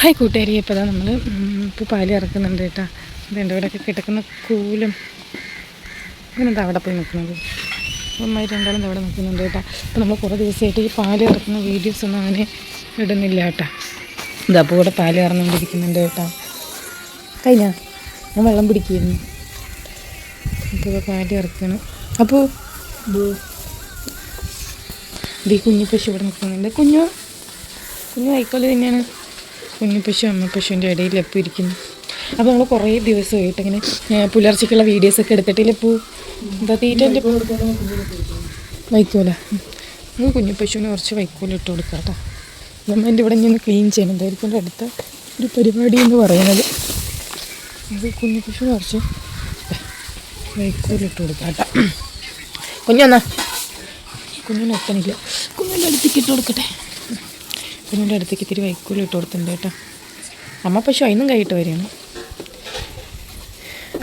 Hi കൂട്ടുകാരി ഇപ്പോൾ നമ്മൾ ഇപ്പോൾ പാൽ ഇറക്കുന്നുണ്ട് കേട്ടോ. ഇതുണ്ട് ഇവിടെയൊക്കെ കിടക്കുന്ന കൂലും? അങ്ങനെന്താ അവിടെ പോയി നിൽക്കുന്നത്? അമ്മ രണ്ടാളും അവിടെ നിൽക്കുന്നുണ്ട് കേട്ടോ. അപ്പോൾ നമ്മൾ കുറേ ദിവസമായിട്ട് ഈ പാൽ ഇറക്കുന്ന വീഡിയോസ് ഒന്നും അങ്ങനെ ഇടുന്നില്ല കേട്ടോ. ഇതാ അപ്പോൾ ഇവിടെ പാൽ ഇറന്നുകൊണ്ടിരിക്കുന്നുണ്ട് കേട്ടോ. കഴിഞ്ഞ? ഞാൻ വെള്ളം പിടിക്കുന്നു അപ്പോൾ പാൽ ഇറക്കണം അപ്പോൾ ഈ കുഞ്ഞു പശു ഇവിടെ നിൽക്കുന്നുണ്ട്. കുഞ്ഞു കുഞ്ഞു വൈക്കോൽ തന്നെയാണ്. കുഞ്ഞു പശു അമ്മ പശുവിന്റെ ഇടയിൽ എപ്പോൾ ഇരിക്കുന്നു? അപ്പോൾ നമ്മൾ കുറേ ദിവസമായിട്ട് ഇങ്ങനെ പുലർച്ചയ്ക്കുള്ള വീഡിയോസൊക്കെ എടുത്തിട്ടില്ല ഇപ്പോൾ എന്താ തീറ്റന്റെ വൈക്കോല നമുക്ക് കുഞ്ഞു പശുവിന് കുറച്ച് വൈക്കോല ഇട്ട് കൊടുക്കാം കേട്ടോ. നമ്മൾ എന്റെ ഇവിടെ ഇങ്ങനെ ക്ലീൻ ചെയ്യണം. എന്തായിരിക്കും അടുത്ത ഒരു പരിപാടി എന്ന് പറയുന്നത്. അത് കുഞ്ഞു പശുവിന് കുറച്ച് വൈക്കോല ഇട്ട് കൊടുക്കാം കേട്ടോ. കുഞ്ഞെന്നാ കുഞ്ഞിനെ എത്തണില്ല കുഞ്ഞിന്റെ അടുത്തേക്ക് ഇട്ട് കൊടുക്കട്ടെ. കുഞ്ഞിന്റെ അടുത്തേക്ക് ഇത്തിരി വൈക്കോലും ഇട്ട് കൊടുത്തിട്ടുണ്ട് കേട്ടോ. അമ്മ പശു അതിനും കൈയിട്ട് വരികയാണ്.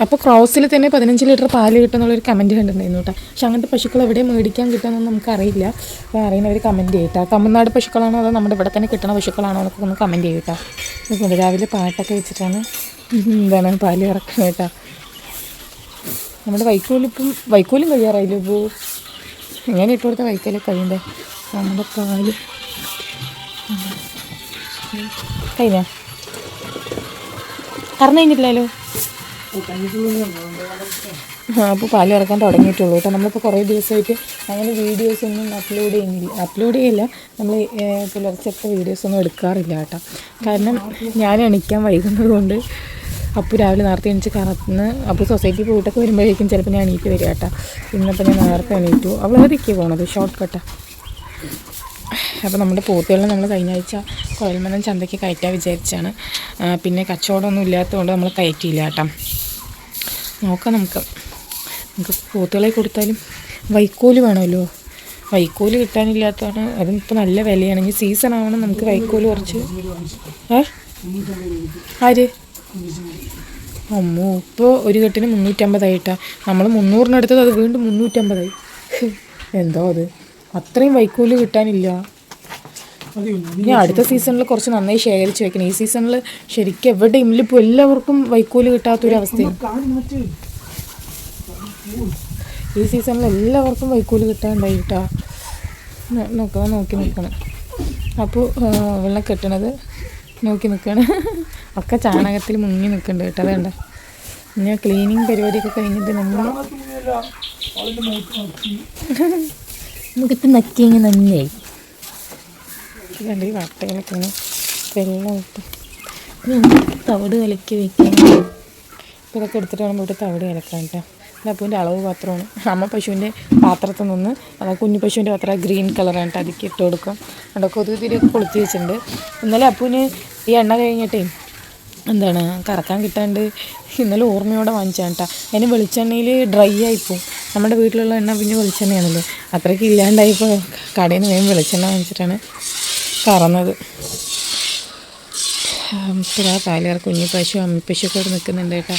അപ്പോൾ ക്രോസിൽ തന്നെ പതിനഞ്ച് ലിറ്റർ പാൽ കിട്ടുന്നുള്ളൊരു കമന്റ് കണ്ടിട്ടുണ്ടായിരുന്നു കേട്ടോ. പക്ഷെ അങ്ങനത്തെ പശുക്കൾ എവിടെ മേടിക്കാൻ കിട്ടുമെന്നൊന്നും നമുക്കറിയില്ല. അപ്പോൾ അറിയുന്നവർ കമന്റ് ചെയ്യട്ടോ. തമിഴ്നാട് പശുക്കളാണോ അതോ നമ്മുടെ ഇവിടെ തന്നെ കിട്ടുന്ന പശുക്കളാണോ എന്നൊക്കെ ഒന്ന് കമന്റ് ചെയ്യട്ടോ. ഇതുകൊണ്ട് രാവിലെ പാട്ടൊക്കെ വെച്ചിട്ടാണ് എന്താണ് പാൽ ഇറക്കുന്നത് കേട്ടോ. നമ്മുടെ വൈക്കോലിപ്പം വൈക്കോലും കഴിയാറായില്ലേ ഇപ്പോൾ എങ്ങനെ ഇട്ട് കൊടുത്ത വൈക്കോലൊക്കെ കഴിയണ്ടേ? നമ്മുടെ പാൽ. കഴിഞ്ഞ? കറന്നു കഴിഞ്ഞിട്ടില്ലല്ലോ? ആ അപ്പോൾ പാൽ ഇറക്കാൻ തുടങ്ങിയിട്ടുള്ളൂ കേട്ടോ. നമ്മളിപ്പോൾ കുറേ ദിവസമായിട്ട് അങ്ങനെ വീഡിയോസ് ഒന്നും അപ്ലോഡ് ചെയ്യുന്നില്ല. അപ്ലോഡ് ചെയ്യില്ല. നമ്മൾ പുലർച്ചത്തെ വീഡിയോസ് ഒന്നും എടുക്കാറില്ല കേട്ടോ. കാരണം ഞാൻ എണിക്കാൻ വൈകുന്നത് കൊണ്ട് അപ്പോൾ രാവിലെ നേരത്തെ എണീച്ച് കറന്ന് അപ്പോൾ സൊസൈറ്റി പോയിട്ടൊക്കെ വരുമ്പോഴേക്കും ചിലപ്പോൾ ഞാൻ എണീറ്റ് വരിക കേട്ടോ. ഇന്നിപ്പോൾ ഞാൻ നേരത്തെ എണീറ്റു. അവളെ അതൊക്കെ പോണത്? ഷോർട്ട് കട്ടാണ് അപ്പോൾ നമ്മുടെ പോത്തുകളെ നമ്മൾ കഴിഞ്ഞ ആഴ്ച കോയൽമനം ചന്തയ്ക്ക് കയറ്റാൻ വിചാരിച്ചാണ്. പിന്നെ കച്ചവടമൊന്നും ഇല്ലാത്തതുകൊണ്ട് നമ്മൾ കയറ്റിയില്ല കേട്ടോ. നോക്കാം നമുക്ക്. നമുക്ക് പോത്തുകളെ കൊടുത്താലും വൈക്കോൽ വേണമല്ലോ. വൈക്കോൽ കിട്ടാനില്ലാത്തതാണ്. അതും ഇപ്പോൾ നല്ല വിലയാണെങ്കിൽ സീസൺ ആവണം നമുക്ക് വൈക്കോൽ കുറച്ച്. ഏ? ആര്? അമ്മോ ഇപ്പോൾ ഒരു കെട്ടിന് മുന്നൂറ്റമ്പതായിട്ടാണ് നമ്മൾ മുന്നൂറിനടുത്തത് അത് വീണ്ടും മുന്നൂറ്റമ്പതായി. എന്തോ അത്? അത്രയും വൈക്കോൽ കിട്ടാനില്ല. ഇനി അടുത്ത സീസണിൽ കുറച്ച് നന്നായി ശേഖരിച്ച് വെക്കണം. ഈ സീസണിൽ ശരിക്കും എവിടെയും ഇപ്പോൾ എല്ലാവർക്കും വൈക്കോൽ കിട്ടാത്തൊരവസ്ഥയാണ് ഈ സീസണിൽ എല്ലാവർക്കും വൈക്കോൽ കിട്ടാണ്ടായി കേട്ടാ നോക്ക നോക്കി നിൽക്കണം. അപ്പോൾ വെള്ളം കെട്ടണത് നോക്കി നിൽക്കണം ഒക്കെ ചാണകത്തിൽ മുങ്ങി നിൽക്കുന്നുണ്ട് കേട്ടോ അതേണ്ട ഇനി ക്ലീനിങ് പരിപാടിയൊക്കെ കഴിഞ്ഞിട്ട് നമ്മൾ നമുക്കിപ്പോൾ നക്കിയെങ്കിൽ നന്നായി കണ്ട് ഈ വട്ടകളൊക്കെ ഇങ്ങനെ വെള്ളം ഇട്ട് ഇനി നമുക്ക് തവിട് കലക്കി വെക്കാൻ ഇപ്പോൾ ഇതൊക്കെ എടുത്തിട്ട് വേണം ഇവിടെ തവിട് കലക്കാൻ കേട്ടോ. ഇത് അപ്പൂന്റെ അളവ് പാത്രമാണ്. അമ്മ പശുവിന്റെ പാത്രത്തിൽ നിന്ന് കുഞ്ഞു പശുവിന്റെ പാത്രം ഗ്രീൻ കളറാണ് കേട്ടോ അതിക്ക് ഇട്ട് കൊടുക്കും. അവിടെ കൊതുക് തിരിയൊക്കെ കൊളുത്തി വെച്ചിട്ടുണ്ട്. ഇന്നലെ അപ്പൂന് ഈ എണ്ണ കഴിഞ്ഞിട്ടേ എന്താണ് കറക്കാൻ കിട്ടാണ്ട് ഇന്നലെ ഓർമ്മയോടെ വാങ്ങിച്ചാണ് കേട്ടോ. അതിന് വെളിച്ചെണ്ണയിൽ ഡ്രൈ ആയിപ്പോവും നമ്മുടെ വീട്ടിലുള്ള എണ്ണ പിന്നെ വെളിച്ചെണ്ണയാണല്ലോ. അത്രയ്ക്ക് ഇല്ലാണ്ടായിപ്പോൾ കടയിൽ നിന്ന് വേഗം വെളിച്ചെണ്ണ വാങ്ങിച്ചിട്ടാണ് കറന്നത്. ഇപ്പോഴാ പാലുകാർ കുഞ്ഞു പശു അമ്മി പശു ഇവിടെ നിൽക്കുന്നുണ്ട് കേട്ടോ.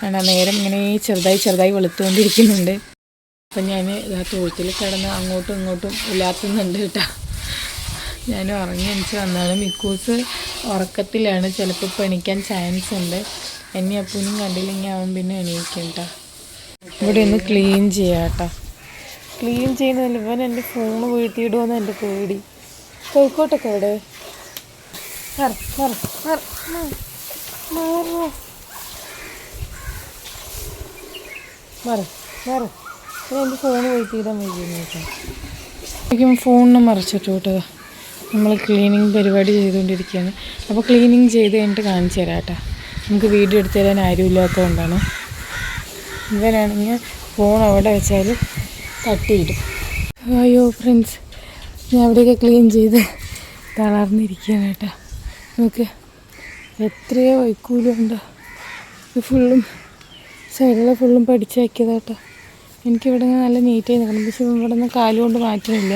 വേണ്ട നേരം ഇങ്ങനെ ചെറുതായി ചെറുതായി വെളുത്തുകൊണ്ടിരിക്കുന്നുണ്ട്. അപ്പം ഞാൻ ഇതാ തൊഴുത്തിൽ കിടന്ന് അങ്ങോട്ടും ഇങ്ങോട്ടും ഇല്ലാത്തുന്നുണ്ട് കേട്ടോ. ഞാൻ ഉറങ്ങി എണിച്ച് വന്നാണ് മിക്കൂസ് ഉറക്കത്തിലാണ്. ചിലപ്പോൾ ഇപ്പോൾ എണീക്കാൻ ചാൻസ് ഉണ്ട്. എന്നെ അപ്പൂനും കണ്ടില്ലെങ്കിൽ അവൻ പിന്നെ എണീക്കും കേട്ടോ. ഇവിടെ ഒന്ന് ക്ലീൻ ചെയ്യാട്ടോ ക്ലീൻ ചെയ്യുന്നതിൽ ഇവൻ എന്റെ ഫോൺ വീട്ടിയിടുമെന്ന് എന്റെ പേടി. കോഴിക്കോട്ടൊക്കെ. ഇവൻ എന്റെ ഫോൺ വീട്ടിയിടാൻ വയ്ക്കുന്നു കേട്ടോ ഫോണിന് മറിച്ചിട്ടു കേട്ടോ. നമ്മൾ ക്ലീനിങ് പരിപാടി ചെയ്തുകൊണ്ടിരിക്കുകയാണ്. അപ്പോൾ ക്ലീനിങ് ചെയ്ത് കഴിഞ്ഞിട്ട് കാണിച്ചു തരാം കേട്ടോ. നമുക്ക് വീഡിയോ എടുത്തു തരാൻ ആരും ഇവരാണെങ്കിൽ ഫോൺ അവിടെ വെച്ചാൽ തട്ടിയിടും. അയ്യോ ഫ്രണ്ട്സ് ഞാൻ അവിടെയൊക്കെ ക്ലീൻ ചെയ്ത് തളർന്നിരിക്കുകയാണ് കേട്ടോ. നമുക്ക് എത്രയോ വൈക്കൂലുണ്ട്. ഇത് ഫുള്ളും സൈഡിലെ ഫുള്ളും പഠിച്ചാക്കിയതാ കേട്ടോ. എനിക്കിവിടെ നിന്ന് നല്ല നീറ്റായി നിൽക്കണം. പക്ഷെ ഇവിടെ നിന്ന് കാലുകൊണ്ട് മാറ്റണില്ല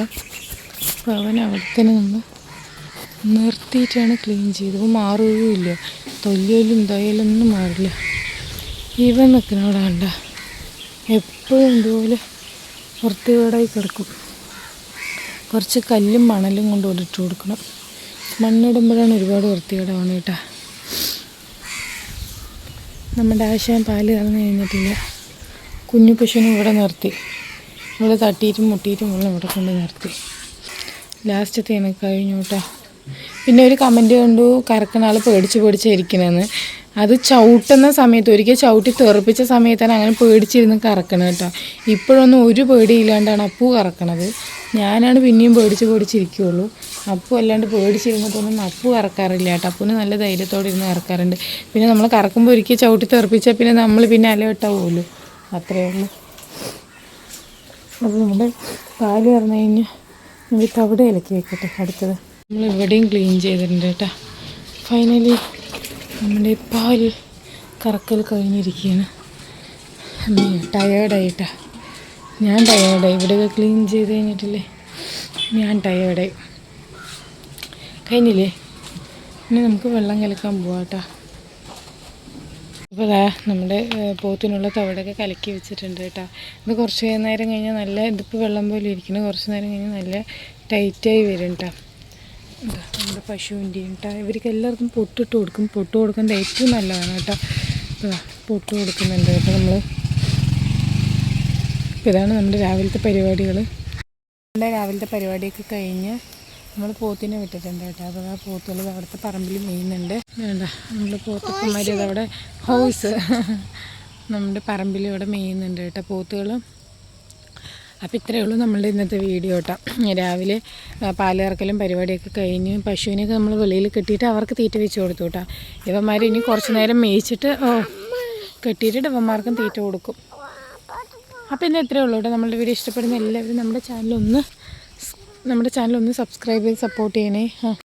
അപ്പോൾ അവൻ അവിടെ തന്നെ നിന്ന് നിർത്തിയിട്ടാണ് ക്ലീൻ ചെയ്തത്. മാറുകയില്ല തൊല്ലിയാലും എന്തായാലും ഒന്നും മാറില്ല. ഇവൻ നിൽക്കുന്ന അവിടെ കണ്ട എപ്പോഴും ഇതുപോലെ വൃത്തികേടായി കിടക്കും. കുറച്ച് കല്ലും മണലും കൊണ്ട് ഇട്ട് കൊടുക്കണം. മണ്ണിടുമ്പോഴാണ് ഒരുപാട് വൃത്തികേടാവണം കേട്ടാ. നമ്മുടെ ആശാൻ പാൽ കറന്നു കഴിഞ്ഞിട്ടില്ല. കുഞ്ഞു പശുവിനെ ഇവിടെ നിർത്തി. ഇവിടെ തട്ടിയിട്ടും മുട്ടിയിട്ടും വെള്ളം ഇവിടെ കൊണ്ട് നിർത്തി. ലാസ്റ്റത്തെ എനിക്ക് കഴിഞ്ഞു കേട്ടോ. പിന്നെ ഒരു കമന്റ് കണ്ടു കറക്കുന്ന ആൾ പേടിച്ച് പേടിച്ചിരിക്കണമെന്ന് അത് ചവിട്ടുന്ന സമയത്ത് ഒരിക്കൽ ചവിട്ടി തെറിപ്പിച്ച സമയത്താണ് അങ്ങനെ പേടിച്ചിരുന്ന് കറക്കണം കേട്ടോ. ഇപ്പോഴൊന്നും ഒരു പേടിയില്ലാണ്ടാണ് അപ്പു കറക്കണത്. ഞാനാണ് പിന്നെയും പേടിച്ച് പേടിച്ചിരിക്കുകയുള്ളൂ അപ്പു അല്ലാണ്ട് പേടിച്ചിരുന്നിട്ടൊന്നും അപ്പു കറക്കാറില്ല കേട്ടോ. അപ്പുവിന് നല്ല ധൈര്യത്തോടെ ഇരുന്ന് കറക്കാറുണ്ട്. പിന്നെ നമ്മൾ കറക്കുമ്പോൾ ഒരിക്കൽ ചവിട്ടി തെറിപ്പിച്ചാൽ പിന്നെ നമ്മൾ പിന്നെ അലവട്ടാവുമല്ലോ അത്രയേ ഉള്ളൂ. അപ്പോൾ നമ്മുടെ പാൽ കറന്നു കഴിഞ്ഞാൽ നമുക്ക് തവിടെ ഇലക്കി വെക്കട്ടെ. അടുത്തത്. നമ്മൾ ഇവിടെയും ക്ലീൻ ചെയ്തിട്ടുണ്ട് കേട്ടോ. ഫൈനലി നമ്മുടെ പാൽ കറക്കൽ കഴിഞ്ഞിരിക്കുകയാണ്. ടയേർഡായിട്ടാ ഞാൻ ടയേർഡായി ഇവിടെയൊക്കെ ക്ലീൻ ചെയ്ത് കഴിഞ്ഞിട്ടില്ലേ? ഞാൻ ടയേർഡായി കഴിഞ്ഞില്ലേ? ഇനി നമുക്ക് വെള്ളം കലക്കാൻ പോവാട്ടോ. അപ്പോൾ നമ്മുടെ പോത്തിനുള്ള തവിടൊക്കെ കലക്കി വെച്ചിട്ടുണ്ട് കേട്ടോ. ഇത് കുറച്ച് നേരം കഴിഞ്ഞാൽ നല്ല ഇതിപ്പോൾ വെള്ളം പോലെ ഇരിക്കുന്നു. കുറച്ച് നേരം കഴിഞ്ഞാൽ നല്ല ടൈറ്റായി വരും കേട്ടോ. നമ്മുടെ പശുവിന്റെയും കേട്ടോ ഇവർക്ക് എല്ലാവർക്കും പൊട്ടിട്ട് കൊടുക്കും. പൊട്ട് കൊടുക്കുന്നത് ഏറ്റവും നല്ലതാണ് കേട്ടോ. പൊട്ട് കൊടുക്കുന്നുണ്ട് കേട്ടോ നമ്മൾ അപ്പോൾ ഇതാണ് നമ്മുടെ രാവിലത്തെ പരിപാടികൾ നമ്മുടെ രാവിലത്തെ പരിപാടിയൊക്കെ കഴിഞ്ഞ് നമ്മൾ പോത്തിനെ വിട്ടിട്ടുണ്ട് കേട്ടോ. അപ്പോൾ ആ പോത്തുകൾ അവിടുത്തെ പറമ്പിൽ മെയ്യുന്നുണ്ട് വേണ്ട നമ്മൾ പോത്തപ്പന്മാർ അവിടെ ഹൗസ്. നമ്മുടെ പറമ്പിൽ ഇവിടെ മെയ്യുന്നുണ്ട് കേട്ടോ പോത്തുകൾ അപ്പോൾ ഇത്രയേ ഉള്ളൂ നമ്മളുടെ ഇന്നത്തെ വീഡിയോ കേട്ടോ. രാവിലെ പാലിറക്കലും പരിപാടിയൊക്കെ കഴിഞ്ഞ് പശുവിനെയൊക്കെ നമ്മൾ വെളിയിൽ കെട്ടിയിട്ട് അവർക്ക് തീറ്റ വെച്ച് കൊടുത്തു കേട്ടോ. ഇവന്മാർ ഇനി കുറച്ച് നേരം മേയിച്ചിട്ട് കെട്ടിയിട്ട് ഇവന്മാർക്കും തീറ്റ കൊടുക്കും. അപ്പോൾ ഇന്ന് ഇത്രയേ ഉള്ളൂ കേട്ടോ. നമ്മളുടെ വീഡിയോ ഇഷ്ടപ്പെടുന്ന എല്ലാവരും നമ്മുടെ ചാനലൊന്ന് നമ്മുടെ ചാനലൊന്ന് സബ്സ്ക്രൈബ് ചെയ്ത് സപ്പോർട്ട് ചെയ്യണേ.